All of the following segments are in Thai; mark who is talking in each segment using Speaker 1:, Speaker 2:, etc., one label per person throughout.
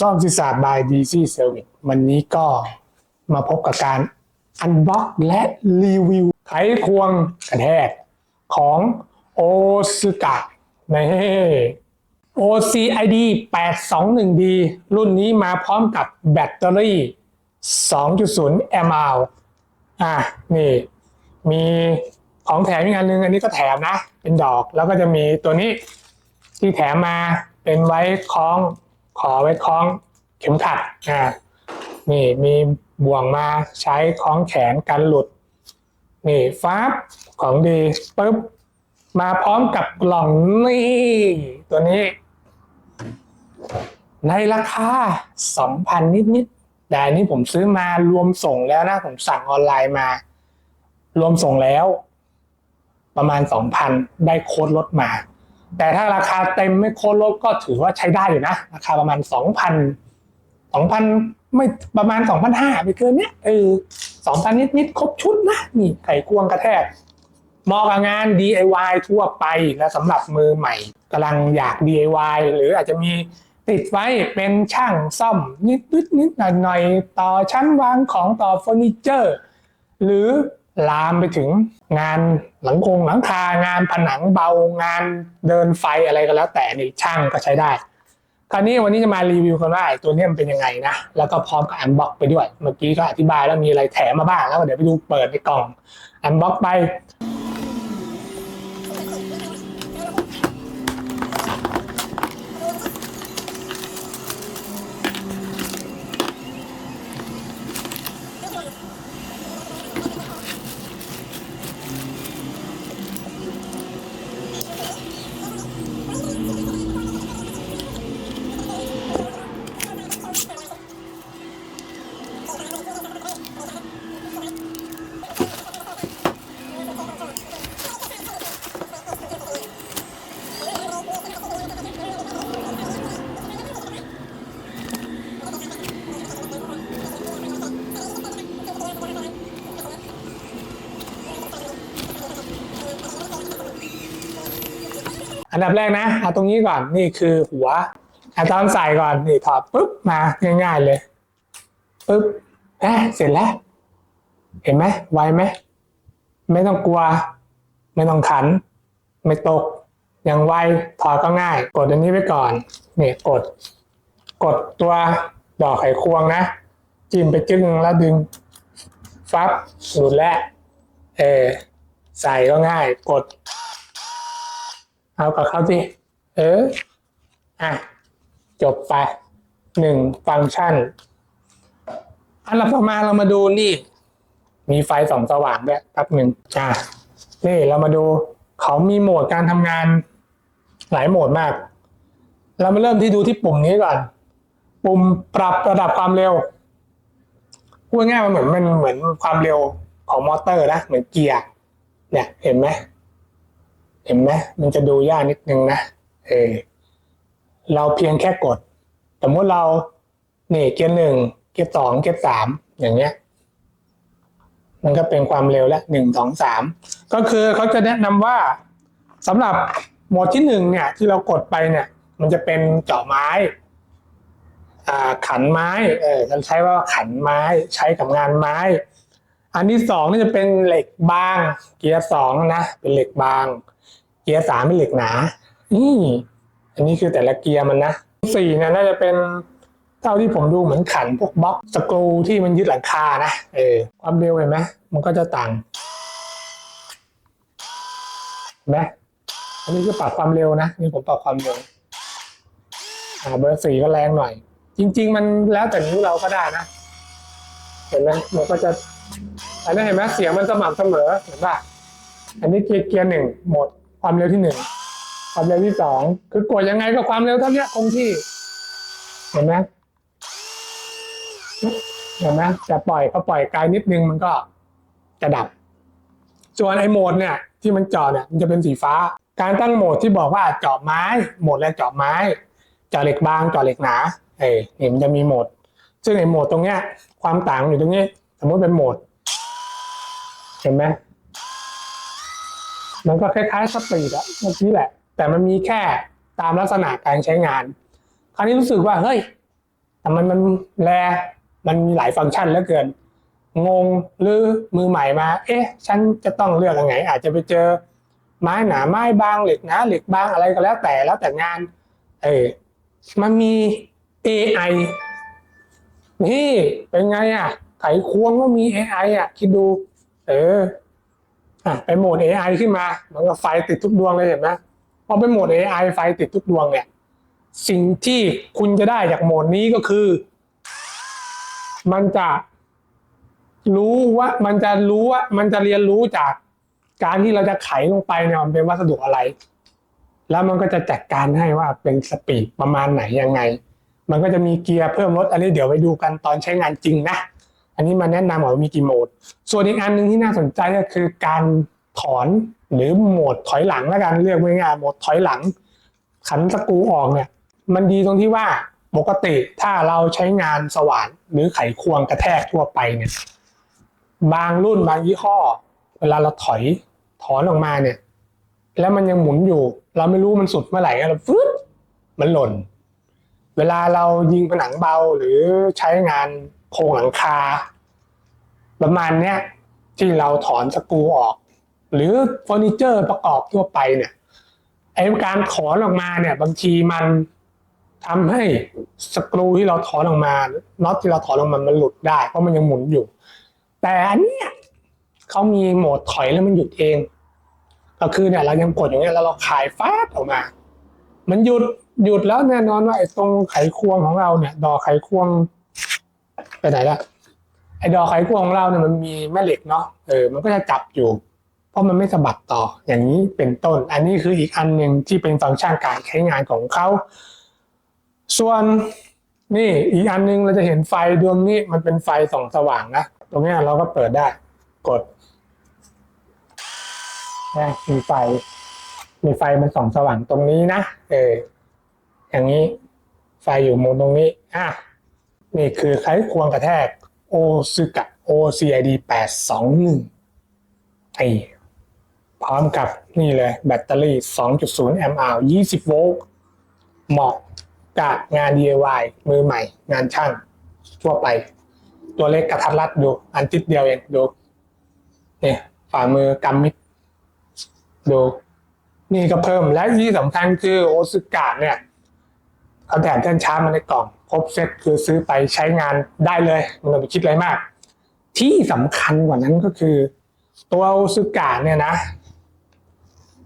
Speaker 1: ซ่อมศีรษะ by DC Service วันนี้ก็มาพบกับการอันบ็อกและรีวิวไขควงกระแทกของโอซึกะใน OCID 821D รุ่นนี้มาพร้อมกับแบตเตอรี่ 2.0แอมป์อะนี่ มีของแถมอีกอันนึง อันนี้ก็แถมนะ เป็นดอกแล้วก็จะมีตัวนี้ที่แถมมาเป็นไว้คล้อง ขอไว้คล้องเข็มขัดอ่านี่มีบ่วงมาใช้คล้องแขนกันหลุด นี่ฟ้าบของดีปุ๊บมาพร้อมกับกล่องนี่ตัวนี้ ในราคา 2,000 นิดๆแต่อันนี้ผมซื้อมารวมส่งแล้วนะ ผมสั่งออนไลน์มา รวมส่งแล้ว ประมาณ 2,000 ได้โค้ดลดมา แต่ถ้าราคาเต็มไม่โค้ดลดก็ถือว่าใช้ได้อยู่นะ ราคาประมาณ2,000 2,000ไม่ประมาณ2,500ไปเกินเนี้ยเออ2,000นิดๆครบชุดนะนี่ไขควงกระแทกเหมาะกับงาน DIY ทั่วไปและสำหรับมือใหม่กำลังอยาก DIY หรืออาจจะมีติดไว้เป็นช่างซ่อมนิดนิดนิดหน่อยหน่อยต่อชั้นวางของต่อเฟอร์นิเจอร์ หรือ ลามไปถึงงานหลังคงหลังคางานผนังเบางานเดินไฟอะไรก็แล้ว แต่นี่ช่างก็ใช้ได้ คราวนี้วันนี้จะมารีวิวกันว่าตัวนี้มันเป็นยังไงนะ แล้วก็พร้อมกับอันบ็อกไปด้วย เมื่อกี้ก็อธิบายแล้วมีอะไรแถมมาบ้างแล้วเดี๋ยวไปดูเปิดในกล่องอันบ็อกไป อันดับแรกนะเอาตรงนี้ก่อนนี่คือหัวเอาตอนใส่ก่อนนี่ถอดปุ๊บมาง่ายๆเลยปุ๊บแอะเสร็จแล้ว เห็นไหมไวไหมไม่ต้องกลัว ไม่ต้องขัน ไม่ตกอย่างไวถอดก็ง่าย กดอันนี้ไว้ก่อนนี่กด กดตัวดอกไขควงนะ จิ้มไปจึ้งแล้วดึง ฟับหลุดแล้วเออใส่ก็ง่าย กด เอากับเขาสิเอออะจบไปหนึ่งฟังก์ชัน อันดับต่อมาเรามาดูนี่ มีไฟสองสว่างด้วยแป๊บหนึ่งอะนี่เรามาดูเขามีโหมดการทำงานหลายโหมดมาก เรามาเริ่มที่ดูที่ปุ่มนี้ก่อน ปุ่มปรับระดับความเร็วพูดง่ายมันเหมือนมันเหมือนความเร็วของมอเตอร์นะเหมือนเกียร์เนี่ยเห็นไหม เห็นไหมมันจะดูยากนิดนึงนะเออเราเพียงแค่กด สมมติเราเนี่ยเกียร์หนึ่งเกียร์สองเกียร์สามอย่างเงี้ย มันก็เป็นความเร็วแล้วหนึ่งสองสามก็คือเขาจะแนะนำว่าสำหรับโหมดที่หนึ่งเนี่ย ที่เรากดไปเนี่ย มันจะเป็นเจาะไม้อ่าขันไม้ เออฉันใช้ว่าขันไม้ใช้กับงานไม้ อันที่สองนี่จะเป็นเหล็กบาง เกียร์สองนะ เป็นเหล็กบาง เกียร์สามเป็นเหล็กหนา นี่ อันนี้คือแต่ละเกียร์มันนะสี่เนี่ยน่าจะเป็นเท่าที่ผมดูเหมือนขันพวกบล็อกสกรูที่มันยึดหลังคานะ เออความเร็วเห็นไหมมันก็จะต่างเห็นไหมอันนี้คือปรับความเร็วนะ นี่ผมปรับความเร็วอ่าเบอร์สี่ก็แรงหน่อย จริง ๆ มันแล้วแต่นิ้วเราก็ได้นะ เห็นไหมมันก็จะอันนี้เห็นไหมเสียงมันสม่ำเสมอเห็นป่ะอันนี้เกียร์เกียร์หนึ่งโหมด ความเร็วที่หนึ่งความเร็วที่สองคือกดยังไงก็ความเร็วเท่านี้คงที่ เห็นไหมเห็นไหมจะปล่อยเขาปล่อยไกลนิดนึงมันก็จะดับ ส่วนไอ้โหมดเนี่ย ที่มันเจาะเนี่ยมันจะเป็นสีฟ้า การตั้งโหมดที่บอกว่าเจาะไม้ โหมดแรกเจาะไม้เจาะเหล็กบางเจาะเหล็กหนาเอ้ยนี่มันจะมีโหมด ซึ่งไอ้โหมดตรงเนี้ย ความต่างอยู่ตรงนี้ สมมติเป็นโหมด เห็นไหม มันก็คล้ายๆสปีดอะเมื่อกี้แหละ แต่มันมีแค่ตามลักษณะการใช้งาน คราวนี้รู้สึกว่า เฮ้ยแต่มันมันแลมันมีหลายฟังก์ชันเหลือเกิน งงหรือมือใหม่มา เอ๊ะ ฉันจะต้องเลือกยังไง อาจจะไปเจอไม้หนาไม้บางเหล็กหนาเหล็กบางอะไรก็แล้วแต่แล้วแต่งาน เออมันมี AI นี่เป็นไงอะไขควงก็มี AI อะ คิดดู เออ อะไปโหมด AI ขึ้นมามันก็ไฟติดทุกดวงเลยเห็นไหมพอไปโหมด AI ไฟติดทุกดวงเนี่ย สิ่งที่คุณจะได้จากโหมดนี้ก็คือ มันจะรู้ว่ามันจะรู้ว่ามันจะเรียนรู้จากการที่เราจะไขลงไปเนี่ยมันเป็นวัสดุอะไร แล้วมันก็จะจัดการให้ว่าเป็นสปีดประมาณไหนยังไง มันก็จะมีเกียร์เพิ่มลดอันนี้เดี๋ยวไปดูกันตอนใช้งานจริงนะ อันนี้มาแนะนำว่ามีกี่โหมด ส่วนอีกอันหนึ่งที่น่าสนใจก็คือการถอนหรือโหมดถอยหลังแล้วกันเรียกง่ายๆโหมดถอยหลัง ขันสกูออกเนี่ยมันดีตรงที่ว่าปกติถ้าเราใช้งานสว่านหรือไขควงกระแทกทั่วไปเนี่ยบางรุ่นบางยี่ห้อ เวลาเราถอยถอนออกมาเนี่ย แล้วมันยังหมุนอยู่ เราไม่รู้มันสุดเมื่อไหร่เราฟึ๊บมันหล่น เวลาเรายิงผนังเบาหรือใช้งาน โครงหลังคา ประมาณเนี้ยที่เราถอนสกรูออก หรือเฟอร์นิเจอร์ประกอบทั่วไปเนี่ยไอ้การถอนออกมาเนี่ย บางทีมันทำให้สกรูที่เราถอนออกมาน็อตที่เราถอนออกมามันหลุดได้เพราะมันยังหมุนอยู่ แต่อันเนี้ยเขามีโหมดถอยแล้วมันหยุดเอง ก็คือเนี่ยเรายังกดอย่างเงี้ยแล้วเราคลายฟาดออกมา มันหยุดหยุดแล้วแน่นอนว่าไอ้ตรงไขควงของเราเนี่ย ดอกไขควง ไปไหนละไอ้ดอกไขควงของเราเนี่ยมันมีแม่เหล็กเนาะเออมันก็จะจับอยู่ เพราะมันไม่สะบัดต่ออย่างนี้เป็นต้น อันนี้คืออีกอันหนึ่งที่เป็นฟังก์ชันการใช้งานของเขาส่วนนี่อีกอันหนึงเราจะเห็นไฟดวงนี้มันเป็นไฟส่องสว่างนะตรงนี้เราก็เปิดได้ กดนะมีไฟ มีไฟมันส่องสว่างตรงนี้นะเอออย่างนี้ไฟอยู่มุมตรงนี้อะ นี่คือไขควงกระแทกโอซึกะ OCID 821ไอพร้อมกับนี่เลยแบตเตอรี่ 2.0 แอมป์20 โวลต์ เหมาะกับงาน DIY มือใหม่ งานช่างทั่วไป ตัวเล็กกระทัดรัดดู อันติดเดียวเองดูเนี่ยฝ่ามือกำมิดดู นี่ก็เพิ่มและที่สำคัญคือโอซึกะเนี่ย เขาแถมแท่นชามาในกล่อง ครบเซ็ตคือซื้อไปใช้งานได้เลยไมันต้องไปคิดอะไรมาก ที่สำคัญกว่านั้นก็คือ ตัวซึกะเนี่ยนะ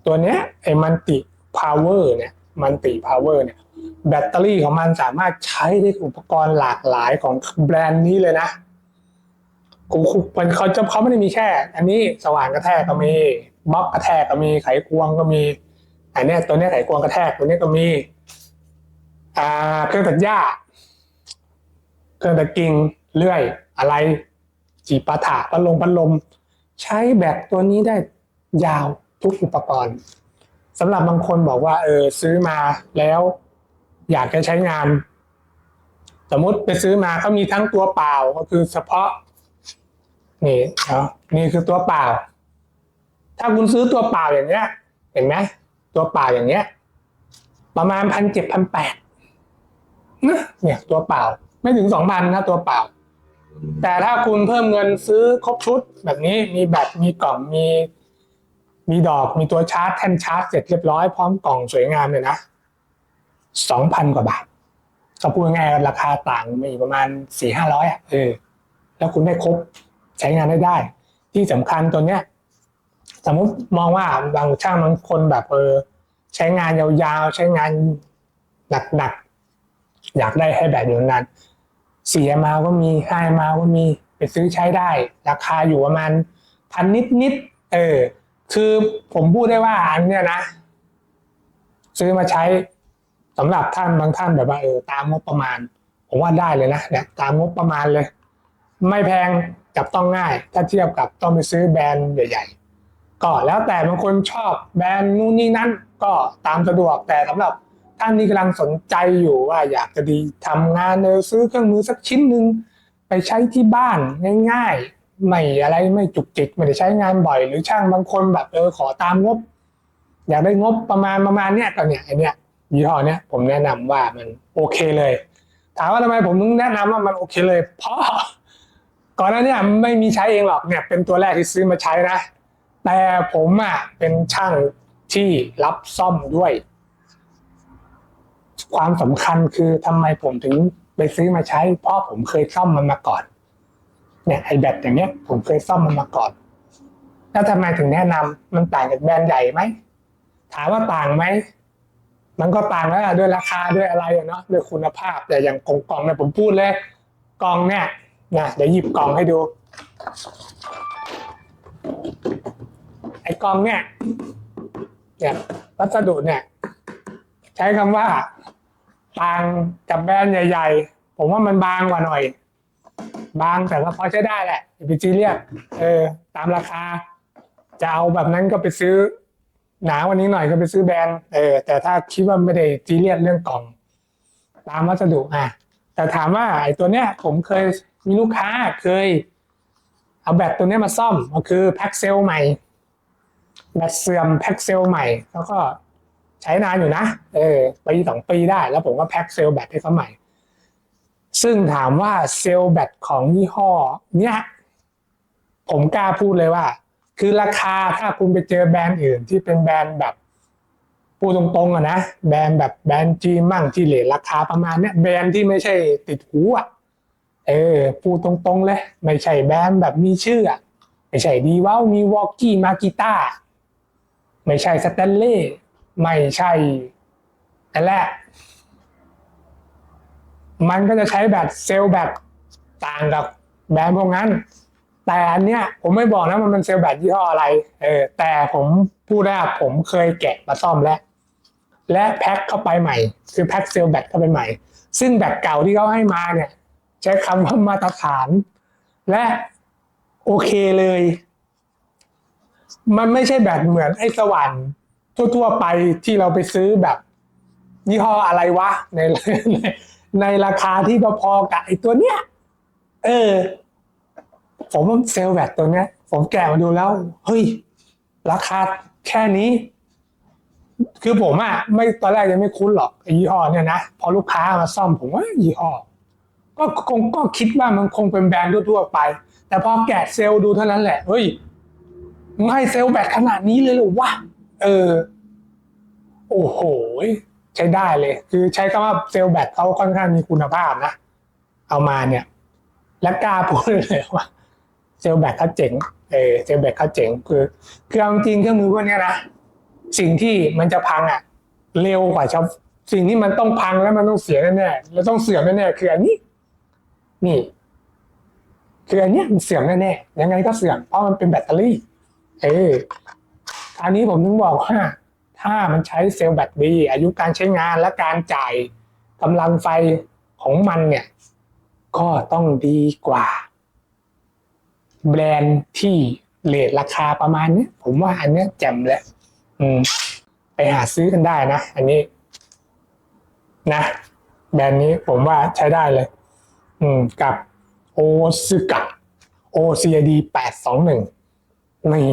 Speaker 1: ตัวเนี้ยไอ้มันติพาวเวอร์เนี่ยมันติพาวเวอร์เนี่ยแบตเตอรี่ของมันสามารถใช้ได้อุปกรณ์หลากหลายของแบรนด์นี้เลยนะกูมันเขาจะเขาไม่ได้มีแค่ อันนี้สว่านกระแทกก็มีบล็อกกระแทกก็มีไขควงก็มีอันเนี้ยตัวเนี้ยไขควงกระแทกตัวเนี้ยก็มี อ่าเครื่องตัดหญ้า เครื่องตัดกิ่งเลื่อย อะไร จีปาถะพัดลมพัดลม ใช้แบตตัวนี้ได้ยาวทุกอุปกรณ์สำหรับบางคนบอกว่า เออซื้อมาแล้ว อยากจะใช้งาน สมมติไปซื้อมาเขามีทั้งตัวเปล่าก็คือเฉพาะ นี่เนาะนี่คือตัวเปล่า ถ้าคุณซื้อตัวเปล่าอย่างเงี้ย เห็นไหมตัวเปล่าอย่างเงี้ย ประมาณพันเจ็ดพันแปด นะเนี่ยตัวเปล่าไม่ถึงสองพันนะตัวเปล่า แต่ถ้าคุณเพิ่มเงินซื้อครบชุด แบบนี้มีแบตมีกล่องมี มีดอกมีตัวชาร์จแท่นชาร์จเสร็จเรียบร้อยพร้อมกล่องสวยงามเลยนะสองพันกว่าบาทก็พูดง่ายๆราคาต่างมีประมาณสี่ห้าร้อยอะเออแล้วคุณได้ครบใช้งานได้ได้ ที่สำคัญตัวเนี้ย สมมติมองว่าบางช่างบางคนแบบเออใช้งานยาวๆ ใช้งานหนักๆ อยากได้ให้แบบอยู่นานเสี่มาก็มีห้ามาก็มีไปซื้อใช้ได้ ราคาอยู่ประมาณพันนิดๆเออ คือผมพูดได้ว่าอันเนี้ยนะ ซื้อมาใช้สำหรับท่านบางท่านแบบว่าเออตามงบประมาณ ผมว่าได้เลยนะเนี่ยตามงบประมาณเลย ไม่แพงจับต้องง่าย ถ้าเทียบกับต้องไปซื้อแบรนด์ใหญ่ ๆ ก็แล้วแต่บางคนชอบแบรนด์นู่นนี่นั่นก็ตามสะดวกแต่สำหรับ ท่านที่กำลังสนใจอยู่ว่าอยากจะดีทำงานเออซื้อเครื่องมือสักชิ้นหนึ่งไปใช้ที่บ้านง่ายๆ ไม่อะไรไม่จุกจิกไม่ได้ใช้งานบ่อย หรือช่างบางคนแบบเออขอตามงบ อยากได้งบประมาณประมาณเนี้ยก็เนี่ยไอเนี้ยยี่ห้อเนี้ยผมแนะนำว่ามันโอเคเลย ถามว่าทำไมผมถึงแนะนำว่ามันโอเคเลย เพราะก่อนหน้านี้ไม่มีใช้เองหรอกเนี่ยเป็นตัวแรกที่ซื้อมาใช้นะ แต่ผมอะเป็นช่างที่รับซ่อมด้วย ความสำคัญคือทำไมผมถึงไปซื้อมาใช้ เพราะผมเคยซ่อมมันมาก่อน เนี่ยไอแบตอย่างเนี้ย ผมเคยซ่อมมันมาก่อนแล้วทำไมถึงแนะนำมันต่างจากแบรนด์ใหญ่ไหมถามว่าต่างไหมมันก็ต่างแล้วล่ะด้วยราคาด้วยอะไรเนาะด้วยคุณภาพ แต่อย่างกล่องกล่องเนี่ยผมพูดเลยกล่องเนี่ยนะเดี๋ยวหยิบกล่องให้ดู ไอ้กล่องเนี่ยเนี่ยวัสดุเนี่ย ใช้คำว่า ต่างกับแบรนด์ใหญ่ ๆ ผมว่ามันบางกว่าหน่อย บางแต่ก็พอใช้ได้แหละอย่าไปจีเรียสเออตามราคา จะเอาแบบนั้นก็ไปซื้อ หนาวันนี้หน่อยก็ไปซื้อแบรนด์เออแต่ถ้าคิดว่าไม่ได้จีเรียสเรื่องกล่อง ตามวัสดุอะแต่ถามว่าไอ้ตัวเนี้ย ผมเคยมีลูกค้าเคย เอาแบตตัวเนี้ยมาซ่อมก็คือแพ็คเซลใหม่แบตเสื่อมแพ็คเซลใหม่แล้วก็ ใช้นานอยู่นะเออปีสองปีได้ แล้วผมก็แพ็คเซลแบตให้เขาใหม่ ซึ่งถามว่าเซลล์แบตของยี่ห้อ เนี้ยผมกล้าพูดเลยว่า คือราคาถ้าคุณไปเจอแบรนด์อื่น ที่เป็นแบรนด์แบบพูดตรงๆอะนะแบรนด์แบบแบรนด์จีนมั่งที่เลทราคาประมาณเนี้ยแบรนด์ที่ไม่ใช่ติดหูอะเออพูดตรงๆเลย ไม่ใช่แบรนด์แบบมีชื่ออะไม่ใช่ดีว้าวมีวอกกี้มากิต้าไม่ใช่สแตนเล่ ไม่ใช่นั่นแหละ มันก็จะใช้แบบเซลล์แบบต่างกับแบรนด์พวกนั้น แต่อันเนี้ยผมไม่บอกนะมันเป็นเซลล์แบตยี่ห้ออะไร เออ แต่ผมพูดได้ผมเคยแกะมาซ่อมแล้ว และแพ็คเข้าไปใหม่ คือแพ็คเซลล์แบตเข้าไปใหม่ ซึ่งแบตเก่าที่เขาให้มาเนี่ย ใช้คำว่ามาตรฐาน และโอเคเลย มันไม่ใช่แบตเหมือนไอ้สว่าน ทั่วๆไปที่เราไปซื้อแบบยี่ห้ออะไรวะในในในราคาที่พอๆกับไอ้ตัวเนี้ย เออ ผมเซลแบตตัวเนี้ย ผมแกะมาดูแล้ว เฮ้ย ราคาแค่นี้ คือผมอะไม่ตอนแรกยังไม่คุ้นหรอกไอ้ยี่ห้อเนี่ยนะ พอลูกค้ามาซ่อมผมว่ายี่ห้อก็คงก็คิดว่ามันคงเป็นแบรนด์ทั่วๆไป แต่พอแกะเซลดูเท่านั้นแหละ เฮ้ยมึงให้เซลแบตขนาดนี้เลยหรอวะ เออ โอ้โหใช้ได้เลย คือใช้คำว่าเซลล์แบตเขาค่อนข้างมีคุณภาพนะ เอามาเนี่ย และกล้าพูดเลยว่าเซลล์แบตเขาเจ๋งเออเซลล์แบตเขาเจ๋งคือคือเอาจริงเครื่องมือพวกนี้นะสิ่งที่มันจะพังอะ เร็วกว่าชาวสิ่งที่มันต้องพังแล้วมันต้องเสียแน่ๆแล้วต้องเสื่อมแน่ๆคืออันนี้ นี่ คืออันเนี้ยมันเสื่อมแน่ๆยังไงก็เสื่อมเพราะมันเป็นแบตเตอรี่ เออ อันนี้ผมถึงบอกว่า ถ้ามันใช้เซลล์แบตดีอายุการใช้งานและการจ่ายกำลังไฟของมันเนี่ย ก็ต้องดีกว่า แบรนด์ที่เลทราคาประมาณนี้ผมว่าอันเนี้ยแจ่มเลยอืม ไปหาซื้อกันได้นะ อันนี้ นะ แบรนด์นี้ผมว่าใช้ได้เลย อืม กับโอซึกะ OCD 821นี่